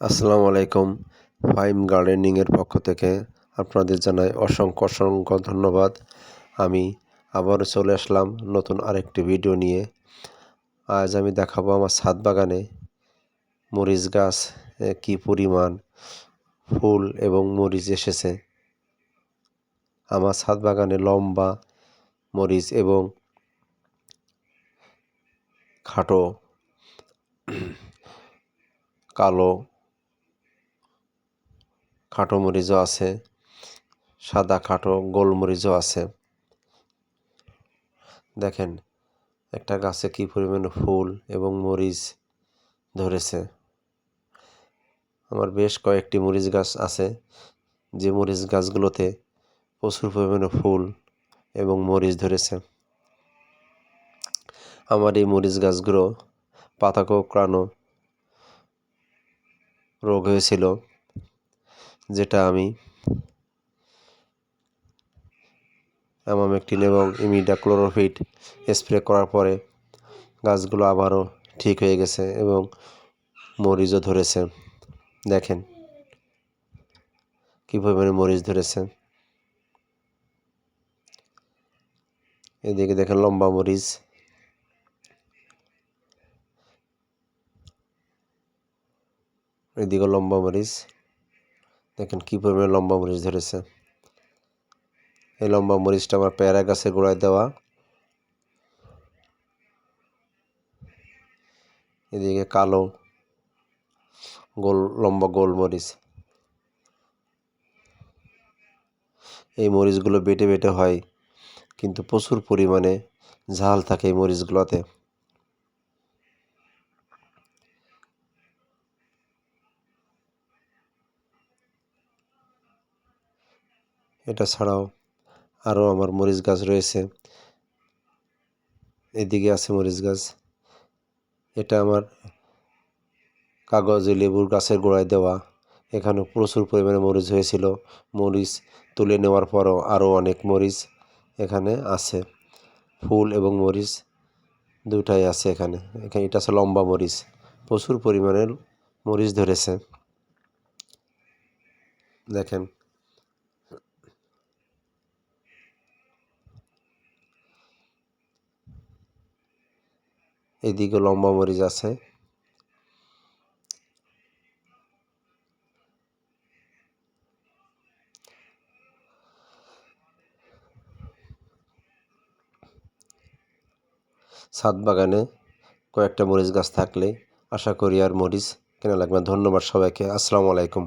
আসসালামু আলাইকুম। ফাইম গার্ডেনিংয়ের পক্ষ থেকে আপনাদের জানাই অসংখ্য অসংখ্য ধন্যবাদ। আমি আবারও চলে আসলাম নতুন আরেকটি ভিডিও নিয়ে। আজ আমি দেখাবো আমার ছাদ বাগানে মরিচ গাছ কী পরিমাণ ফুল এবং মরিচ এসেছে। আমার ছাদ বাগানে লম্বা মরিচ এবং খাটো, কালো খাটো মরিচও আছে, সাদা খাটো গোলমরিচও আছে। দেখেন, একটা গাছে কী পরিমাণে ফুল এবং মরিচ ধরেছে। আমার বেশ কয়েকটি মরিচ গাছ আছে, যে মরিচ গাছগুলোতে প্রচুর পরিমাণে ফুল এবং মরিচ ধরেছে। আমার এই মরিচ গাছগুলো পাতা কোঁকড়ানো রোগ হয়েছিল। যেটা আমি অ্যামামেকটিন এবং ইমিডাক্লোরোফিট স্প্রে করার পরে গাছগুলো আবারও ঠিক হয়ে গেছে এবং মরিচও ধরেছে। দেখেন কী পরিমাণে মরিচ ধরেছে। এদিকে দেখেন লম্বা মরিচ। এদিকে লম্বা মরিচ। দেখেন কী পরিমাণে লম্বা মরিচ ধরেছে। এই লম্বা মরিচটা আমার পেয়ারা গাছের গোড়ায় দেওয়া। এদিকে কালো গোল, লম্বা গোল মরিচ। এই মরিচগুলো বেটে বেটে হয়, কিন্তু প্রচুর পরিমাণে ঝাল থাকে এই মরিচগুলোতে। এটা ছাড়াও আরও আমার মরিচ গাছ রয়েছে। এদিকে আছে মরিচ গাছ। এটা আমার কাগজে লেবুর গাছের গোড়ায় দেওয়া। এখানে প্রচুর পরিমাণে মরিচ হয়েছিল। মরিচ তুলে নেওয়ার পরও আরও অনেক মরিচ এখানে আছে। ফুল এবং মরিচ দুটাই আছে এখানে। এখানে এটা আছে লম্বা মরিচ। প্রচুর পরিমাণের মরিচ ধরেছে। দেখেন এদিকে লম্বা মরিচ আছে। ছাদ বাগানে কয়েকটা মরিচ গাছ থাকলে আশা করি আর মরিচ কেনা লাগবে ধন্যবাদ সবাইকে। আসসালামু আলাইকুম।